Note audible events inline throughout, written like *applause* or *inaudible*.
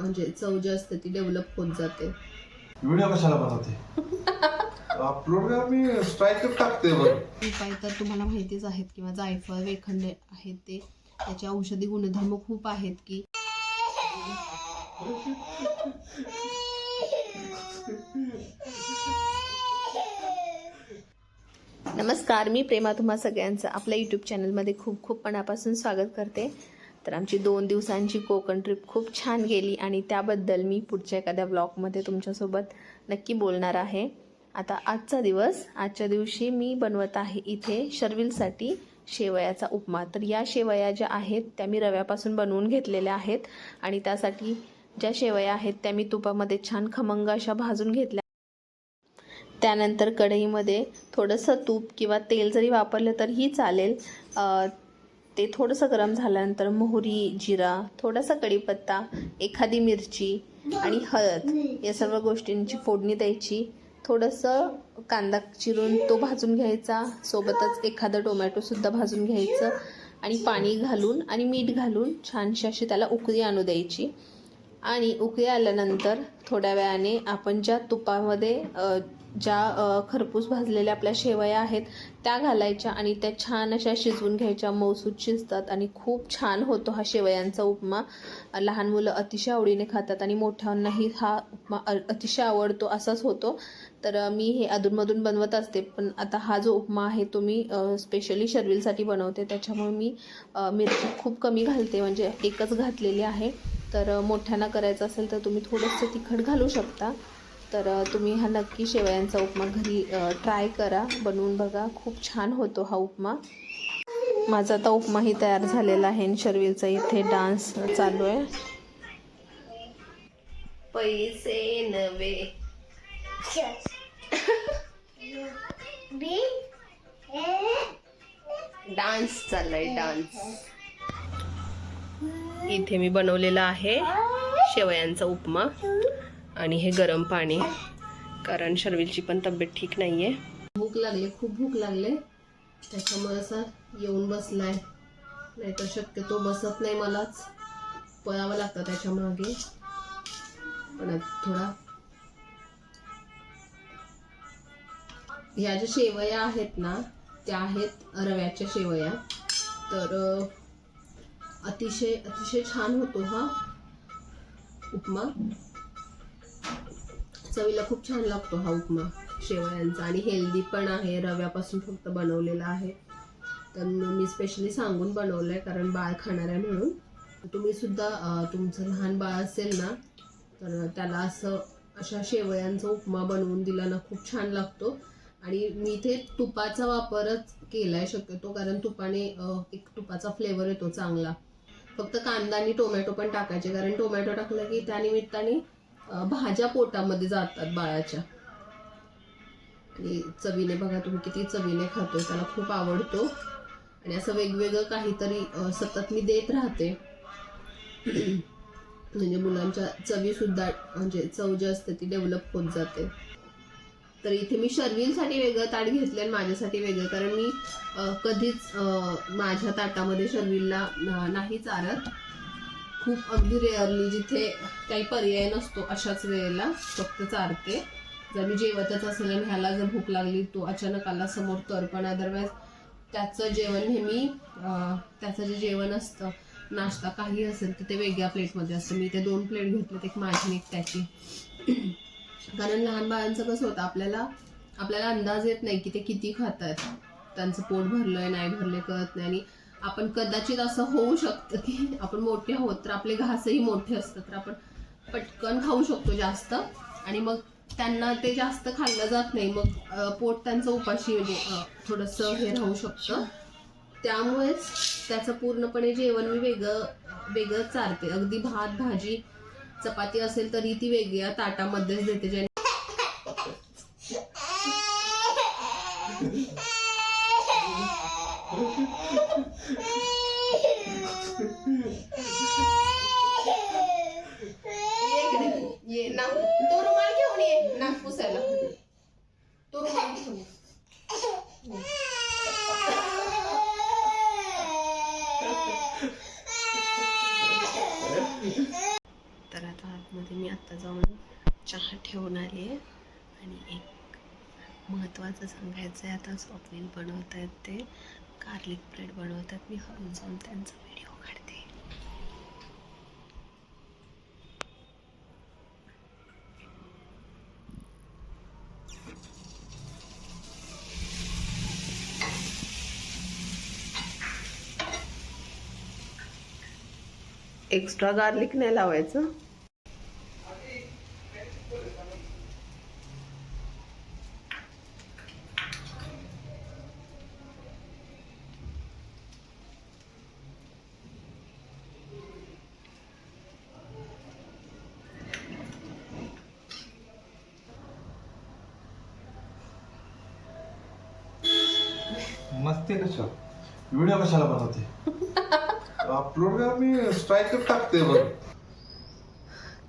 म्हणजे चव जी असते ती डेव्हलप होत जाते. व्हिडिओ कशाला बनवते? *laughs* अपलोड मी स्ट्राईक टाकते बघ. उपाय तर तुम्हाला माहितीच आहेत किंवा जायफळ वेखंड आहेत ते. त्याचे औषधी गुणधर्म खूप आहेत की नमस्कार मी प्रेमा तुम्हा सगळ्यांचं. आपल्या यूट्यूब चॅनलमध्ये खूप खूप मनापासून स्वागत करते. तर आमची दोन दिवसांची कोकण ट्रिप खूप छान गेली आणि त्याबद्दल मी पुढच्या एखाद्या ब्लॉगमध्ये तुमच्यासोबत नक्की बोलणार आहे. आता आजचा दिवस आजच्या दिवशी मी बनवत आहे इथे शर्विलसाठी शेवयाचा उपमा. तर या शेवया ज्या आहेत त्या मी रव्यापासून बनवून घेतलेल्या आहेत आणि त्यासाठी ज्या शेवया आहेत त्या मी तुपामध्ये छान खमंग अशा भाजून घेतल्या. त्यानंतर कढईमध्ये थोडंसं तूप किंवा तेल जरी वापरलं तरीही चालेल. ते थोडंसं गरम झाल्यानंतर मोहरी जिरा थोडासा कढीपत्ता एखादी मिरची आणि हळद या सर्व गोष्टींची फोडणी द्यायची. थोडंसं कांदा चिरून तो भाजून घ्यायचा. सोबतच एखादं टोमॅटोसुद्धा भाजून घ्यायचं आणि पाणी घालून आणि मीठ घालून छानशी अशी त्याला उकळी आणू द्यायची. आणि उकळी आल्यानंतर थोड्या वेळाने आपण ज्या तुपामध्ये ज्या खरपूस भाजलेल्या आपल्या शेवया आहेत त्या घालायच्या आणि त्या छान अशा शिजवून घ्यायच्या. मौसूद शिजतात आणि खूप छान होतो हा शेवयांचा उपमा. लहान मुलं अतिशय आवडीने खातात आणि मोठ्यांनाही हा उपमा अतिशय आवडतो असाच होतो. तर मी हे अधूनमधून बनवत असते पण आता हा जो उपमा आहे तो मी स्पेशली शर्विलसाठी बनवते. त्याच्यामुळे मी मिरची खूप कमी घालते म्हणजे एकच घातलेली आहे. तर मोठ्यांना करायचं असेल तर तुम्ही थोडंसं तिखट घालू शकता. तर तुम्ही हा नक्की शेवयांचा उपमा घरी ट्राय करा. बनवून बघा. खूप छान होतो हा उपमा. माझा आता उपमाही तयार झालेला आहे आणि शर्विलचा इथे डान्स चालू आहे. पैसे नवे डान्स चाललाय डान्स इथे मी बनवलेला आहे शेवयांचा उपमा. आणि हे गरम पाणी. कारण शर्विलची पण तब्येत ठीक नाहीये. भूक लागली खूप भूक लागले. त्याच्यामुळे असा येऊन बसलाय. नाहीतर शक्यतो बसत नाही मलाच. पळावं लागतं त्याच्यामागे. पण थोडा. ह्या ज्या शेवया आहेत ना त्या आहेत रव्याच्या शेवया. तर अतिशय अतिशय छान होतो हा उपमा. चवीला खूप छान लागतो हा उपमा. शेवयांचा आणि हेल्दी पण आहे. रव्यापासून फक्त बनवलेला आहे. तर मी स्पेशली सांगून बनवलं आहे कारण बाळ खाणार आहे म्हणून. तुम्ही सुद्धा तुमचं लहान बाळ असेल ना तर त्याला असं अशा शेवयांचा उपमा बनवून दिला ना खूप छान लागतो. आणि मी इथे तुपाचा वापरच केला आहे शक्यतो कारण तुपाने एक तुपाचा फ्लेवर येतो चांगला. फक्त कांदा आणि टोमॅटो पण टाकायचे कारण टोमॅटो टाकलं की त्या निमित्ताने भाज्या पोटामध्ये जातात बाळाच्या. आणि चवीने बघा तुम्ही किती चवीने खातो त्याला खूप आवडतो. आणि असं वेगवेगळं काहीतरी सतत मी देत राहते. *clears throat* म्हणजे मुलांच्या चवी सुद्धा म्हणजे चव जी असते ती डेव्हलप होत जाते. तर इथे मी शर्विलसाठी वेगळं ताट घेतलं आणि माझ्यासाठी वेगळं. कारण मी कधीच माझ्या ताटामध्ये शर्विलला नाही चारत. खूप अगदी रेअरली जिथे काही पर्याय नसतो अशाच वेळेला फक्त चारते. जर मी जेवतच असेल आणि ह्याला जर भूक लागली तो अचानक आला समोर तर पण अदरवाईज त्याचं जेवण नेहमी त्याचं जे जेवण असतं नाश्ता काही असेल तर ते वेगळ्या प्लेटमध्ये असतं. मी ते दोन प्लेट घेतलेत एक माझी एक त्याची. कारण लहान बाळांचं कसं होतं आपल्याला आपल्याला अंदाज येत नाही की ते किती खात आहेत त्यांचं पोट भरलं आहे नाही भरलंय कळत नाही. आणि आपण कदाचित असं होऊ शकतं की आपण मोठे आहोत तर आपले घासही मोठे असतात. तर आपण पटकन खाऊ शकतो जास्त. आणि मग त्यांना ते जास्त खाल्लं जात नाही. मग पोट त्यांचं उपाशी म्हणजे थोडंसं हे राहू शकतं. त्यामुळेच त्याचं पूर्णपणे जेवण मी वेगळं वेगळं चारते. अगदी भात भाजी चपाती असेल तरी ती वेगळ्या ताटामध्येच देते. ज्याने ये ना तो रुमाल घेऊन ये. नाक पुसायला. तो रुमाल घेऊन ये. तर आता आतमध्ये मी आत्ता जाऊन चहा ठेवून आली आहे. आणि एक महत्त्वाचं सांगायचं आहे आता स्वप्नील बनवत आहेत ते. गार्लिक ब्रेड बनवतात. मी हळून जाऊन त्यांचा व्हिडिओ काढते. एक्स्ट्रा गार्लिक नाही लावायचं? मस्ती कशा व्हिडिओ कशाला बनवते? *laughs* अपलोड मी टाकते बघ.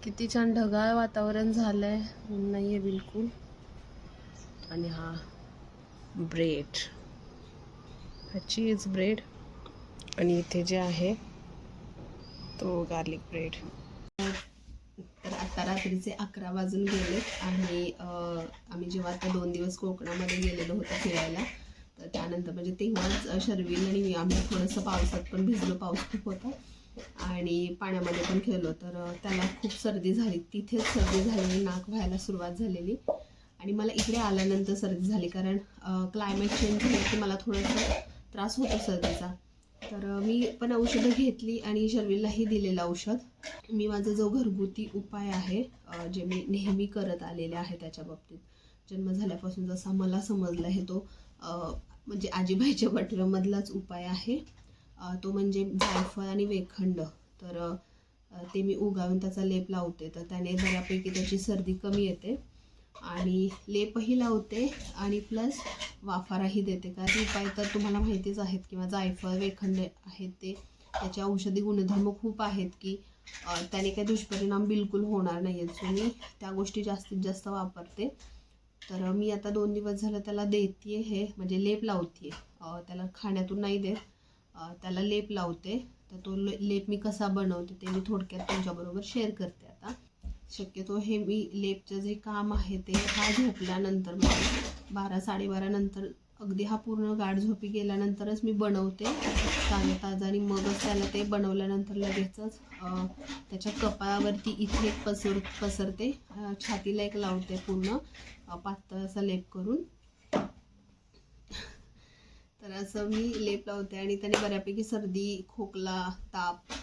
किती छान ढगाळ वातावरण झालंय. ऊन नाहीये बिलकुल. आणि हा ब्रेड हा चीज ब्रेड आणि इथे जे आहे तो गार्लिक ब्रेड तर आता रात्रीचे अकरा वाजून गेलेत आणि आम्ही जेव्हा आता दोन दिवस कोकणामध्ये गेलेलो होतो फिरायला त्यानंतर म्हणजे तेव्हाच अं, आणि मी आम्ही थोडंसं पावसात पण भिजलो पाऊस खूप होता. आणि पाण्यामध्ये पण खेळलो तर त्याला खूप सर्दी झाली. तिथेच सर्दी झालेली नाक व्हायला सुरुवात झालेली. आणि मला इकडे आल्यानंतर सर्दी झाली कारण क्लायमेट चेंज झालं की मला थोडासा त्रास होतो सर्दीचा. तर मी पण औषधं घेतली आणि शर्विललाही दिलेलं औषध. मी माझा जो घरगुती उपाय आहे जे मी नेहमी करत आलेले आहे त्याच्या बाबतीत जन्म झाल्यापासून जसा मला समजला आहे तो म्हणजे आजीबाईच्या बटव्यामधलाच उपाय आहे. तो म्हणजे जायफळ आणि वेखंड. तर ते मी उगाळून त्याचा लेप लावते. तर त्याने बऱ्यापैकी त्याची सर्दी कमी येते. आणि लेपही लावते आणि प्लस वाफाराही देते. कारण उपाय तर तुम्हाला माहितीच आहेत किंवा जायफळ वेखंड आहेत ते. त्याचे औषधी गुणधर्म खूप आहेत की त्याने काही दुष्परिणाम बिलकुल होणार नाही आहेत सो मी त्या गोष्टी जास्तीत जास्त वापरते. तर मी आता दोन दिवस झालं त्याला देते हे म्हणजे लेप लावते त्याला खाण्यातून नाही देत. त्याला लेप लावते. तर तो ले- लेप मी कसा बनवते ते मी थोडक्यात तुमच्याबरोबर शेअर करते आता. शक्यतो हे मी लेपचं जे काम आहे ते हा झोपल्यानंतर म्हणजे बारा साडेबारा नंतर अगदी हा पूर्ण गाढ झोपी गेल्यानंतरच मी बनवते. ताजा ताजा आणि मगच त्याला ते बनवल्यानंतर लगेचच त्याच्या कपाळावरती इथे एक पसर पसरते. छातीला एक लावते पूर्ण पातळ असा लेप करून. तर असं मी लेप लावते आणि त्याने बऱ्यापैकी सर्दी खोकला ताप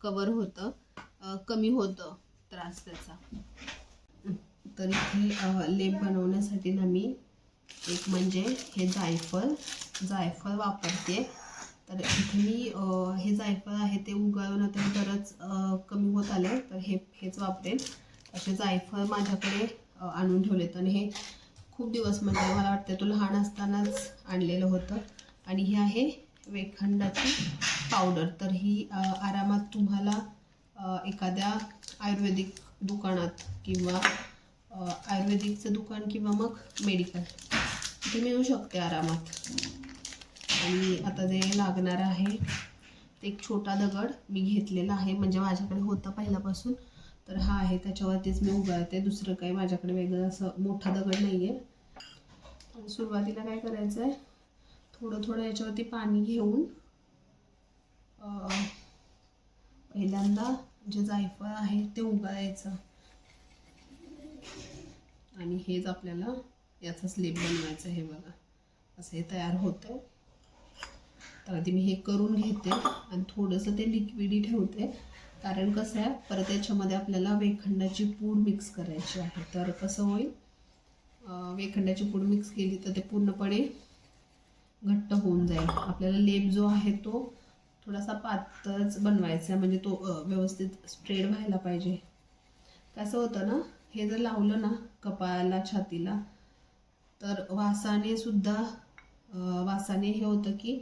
कवर होतं. कमी होतं त्रास त्याचा. तर इथे लेप बनवण्यासाठी ना मी एक म्हणजे हे जायफळ जायफळ वापरते. तर इथे मी हे जायफळ आहे ते उगाळून आता बरंच कमी होत आले तर हे हेच वापरेन. असे जायफळ माझ्याकडे आणून ठेवलेत. आणि हे खूप दिवस म्हणजे मला वाटतं तो लहान असतानाच आणलेलं होतं. आणि हे आहे वेखंडाची पावडर. तर ही आरामात तुम्हाला एखाद्या आयुर्वेदिक दुकानात किंवा आयुर्वेदिकचं दुकान किंवा मग मेडिकल ते मिळू शकते आरामात. आणि आता जे लागणार आहे ते एक छोटा दगड मी घेतलेला आहे. म्हणजे माझ्याकडे होता पहिल्यापासून तर हा आहे. त्याच्यावरतीच मी उगाळते. दुसरं काही माझ्याकडे वेगळं असं मोठा दगड नाही आहे आणि सुरुवातीला काय करायचं आहे थोडं थोडं याच्यावरती पाणी घेऊन पहिल्यांदा जे जायफळ आहे ते उगाळायचं. आणि हेच आपल्याला याचा स्लीप बनवायचं हे बघा. असं हे तयार होतं. तर आधी मी हे करून घेते आणि थोडंसं ते लिक्विडी ठेवते. कारण कसं आहे परत याच्यामध्ये आपल्याला वेखंडाची पूड मिक्स करायची आहे. तर कसं होईल वेखंडाची पूड मिक्स केली तर ते पूर्णपणे घट्ट होऊन जाईल. आपल्याला लेप जो आहे तो थोडासा पातळच बनवायचा आहे. म्हणजे तो व्यवस्थित स्प्रेड व्हायला पाहिजे. कसं होतं ना हे जर लावलं ना कपाळाला छातीला तर वासाने सुद्धा वासाने हे होतं की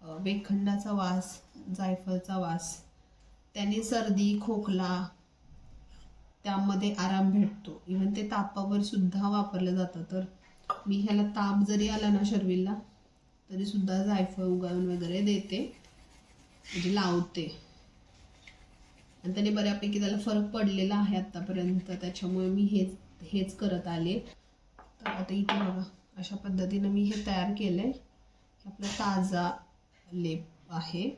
वेखंडाचा वास जायफळचा वास त्याने सर्दी खोकला त्यामध्ये आराम भेटतो. इवन ते तापावर सुद्धा वापरलं जातं. तर मी ह्याला ताप जरी आला ना शर्वीला तरी सुद्धा जायफळ उगाळून वगैरे देते. म्हणजे लावते. आणि त्याने बऱ्यापैकी त्याला फरक पडलेला आहे आत्तापर्यंत. त्याच्यामुळे मी हेच हेच करत आले. तर आता इथे बघा अशा पद्धतीनं मी हे तयार केलं आहे आपला ताजा लेप आहे.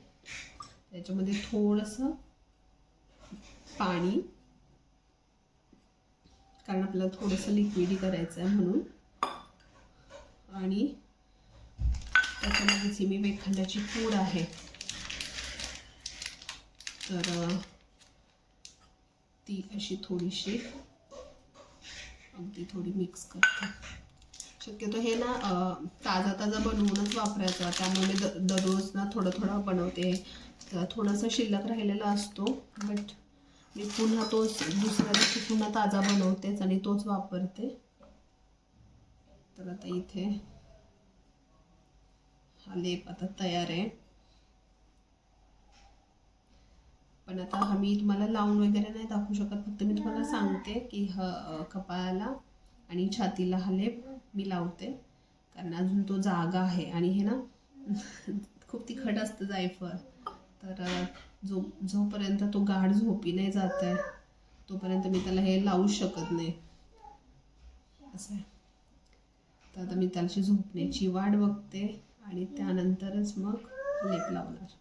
त्याच्यामध्ये थोडंसं पाणी कारण आपल्याला थोडंसं लिक्विडी करायचं आहे म्हणून. आणि त्याच्यामध्येच ही मी वेखंडाची पूड आहे. तर ती अशी थोडीशी अगदी थोडी मिक्स करते. शक्यतो हे ना ताजा ताजा बनवूनच वापरायचा. त्यामुळे मी द दररोज ना थोडं थोडं बनवते. थोडासा शिल्लक राहिलेला असतो बट मी पुन्हा तोच दुसऱ्या दिवशी पुन्हा ताजा बनवतेच आणि तोच वापरते. तर आता इथे हा लेप आता तयार आहे. पण आता हा मी तुम्हाला लावून वगैरे नाही दाखवू शकत फक्त मी तुम्हाला सांगते की ह कपाळाला आणि छातीला हा लेप मी लावते. कारण अजून तो जागा आहे आणि हे ना खूप तिखट असतं जायफळ. तर जो जोपर्यंत तो गाढ झोपी नाही जात आहे तोपर्यंत मी त्याला हे लावू शकत नाही. असं आहे. तर आता मी त्याची झोपण्याची वाट बघते आणि त्यानंतरच मग लेप लावणार.